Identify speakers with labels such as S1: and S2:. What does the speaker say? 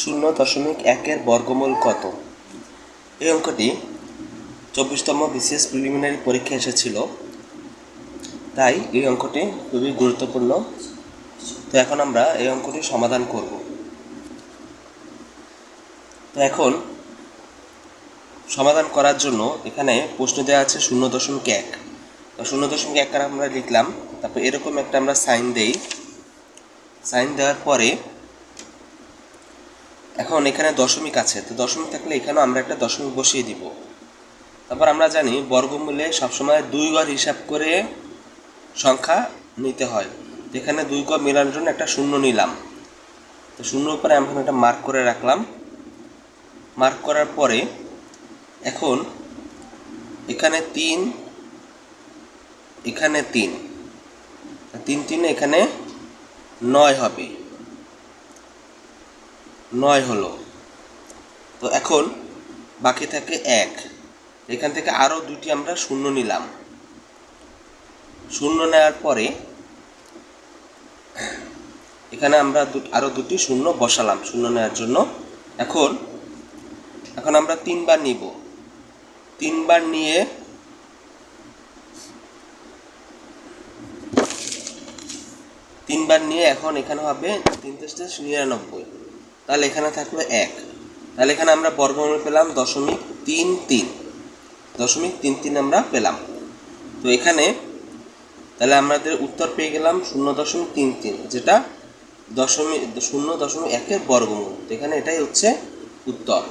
S1: শূন্য দশমিক একের বর্গমূল কত? এই অঙ্কটি চব্বিশতম বিসিএস প্রিলিমিনারি পরীক্ষা এসেছিল। তাই এই অঙ্কটি খুবই গুরুত্বপূর্ণ। তো এখন আমরা এই অঙ্কটি সমাধান করব। তো এখন সমাধান করার জন্য এখানে প্রশ্ন দেওয়া আছে শূন্য দশমিক এক। শূন্য দশমিক এক আমরা লিখলাম, তারপর এরকম একটা আমরা সাইন দেই। সাইন দেওয়ার পরে এখন এখানে দশমিক আছে, তো দশমিক থাকলে এখানেও আমরা একটা দশমিক বসিয়ে দিব। তারপর আমরা জানি বর্গমূলে সবসময় দুই গড় হিসাব করে সংখ্যা নিতে হয়। এখানে দুই গড় মেলানোর জন্য একটা শূন্য নিলাম। তো শূন্যর উপরে আমি একটা মার্ক করে রাখলাম। মার্ক করার পরে এখন এখানে তিন এখানে তিন। তিন তিন এখানে নয় হবে। নয় হলো। তো এখন বাকি থাকে এক। এখান থেকে আরও দুটি আমরা শূন্য নিলাম। শূন্য নেওয়ার পরে এখানে আমরা আরও দুটি শূন্য বসালাম শূন্য নেওয়ার জন্য। এখন এখন আমরা তিনবার নিব। তিনবার নিয়ে তিনবার নিয়ে এখন এখানে হবে তিন তেষ্টা নিরানব্বই। তাহলে এখানে থাকল এক। তাহলে এখানে আমরা বর্গমূল পেলাম দশমিক তিন তিন। দশমিক তিন তিন আমরা পেলাম। তো এখানে তাহলে আমাদের উত্তর পেয়ে গেলাম শূন্য দশমিক তিন তিন, যেটা দশমিক, শূন্য দশমিক একের বর্গমূল। তো এখানে এটাই হচ্ছে উত্তর।